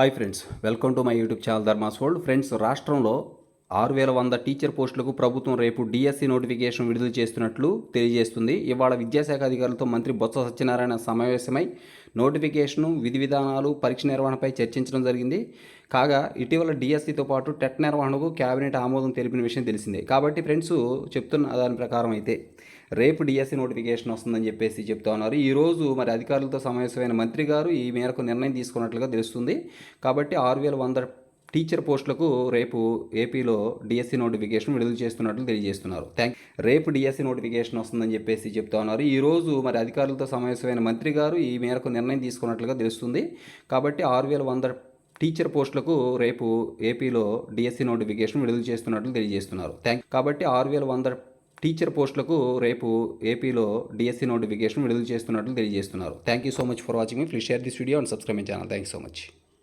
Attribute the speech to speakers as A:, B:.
A: Hi friends welcome to my YouTube channel Dharma's world friends రాష్ట్రంలో ఆరు వేల వంద టీచర్ పోస్టులకు ప్రభుత్వం రేపు డిఎస్సి నోటిఫికేషన్ విడుదల చేస్తున్నట్లు తెలియజేస్తుంది. ఇవాళ విద్యాశాఖ అధికారులతో మంత్రి బొత్స సత్యనారాయణ సమావేశమై నోటిఫికేషను విధి విధానాలు పరీక్ష నిర్వహణపై చర్చించడం జరిగింది. కాగా ఇటీవల డిఎస్సితో పాటు టెట్ నిర్వహణకు కేబినెట్ ఆమోదం తెలిపిన విషయం తెలిసిందే. కాబట్టి ఫ్రెండ్స్ చెప్తున్న దాని ప్రకారం అయితే రేపు డిఎస్సి నోటిఫికేషన్ వస్తుందని చెప్పేసి చెప్తా ఉన్నారు. ఈరోజు మరి అధికారులతో సమావేశమైన మంత్రి గారు ఈ మేరకు నిర్ణయం తీసుకున్నట్లుగా తెలుస్తుంది. కాబట్టి ఆరు వేల వంద టీచర్ పోస్టులకు రేపు ఏపీలో డిఎస్సి నోటిఫికేషన్ విడుదల చేస్తున్నట్లు తెలియజేస్తున్నారు. థ్యాంక్ రేపు డిఎస్సి నోటిఫికేషన్ వస్తుందని చెప్పేసి చెప్తా ఉన్నారు. ఈరోజు మరి అధికారులతో సమావేశమైన మంత్రి గారు ఈ మేరకు నిర్ణయం తీసుకున్నట్లుగా తెలుస్తుంది. కాబట్టి ఆరు వేల వంద టీచర్ పోస్టులకు రేపు ఏపీలో డిఎస్సి నోటిఫికేషన్ విడుదల చేస్తున్నట్లు తెలియజేస్తున్నారు. థ్యాంక్ కాబట్టి ఆరు వేల వంద టీచర్ పోస్టులకు రేపు ఏపీలో డిఎస్సి నోటిఫికేషన్ విడుదల చేస్తున్నట్లు తెలియజేస్తున్నారు. Thank you so much for watching please share this video and subscribe my channel. Thank you so much.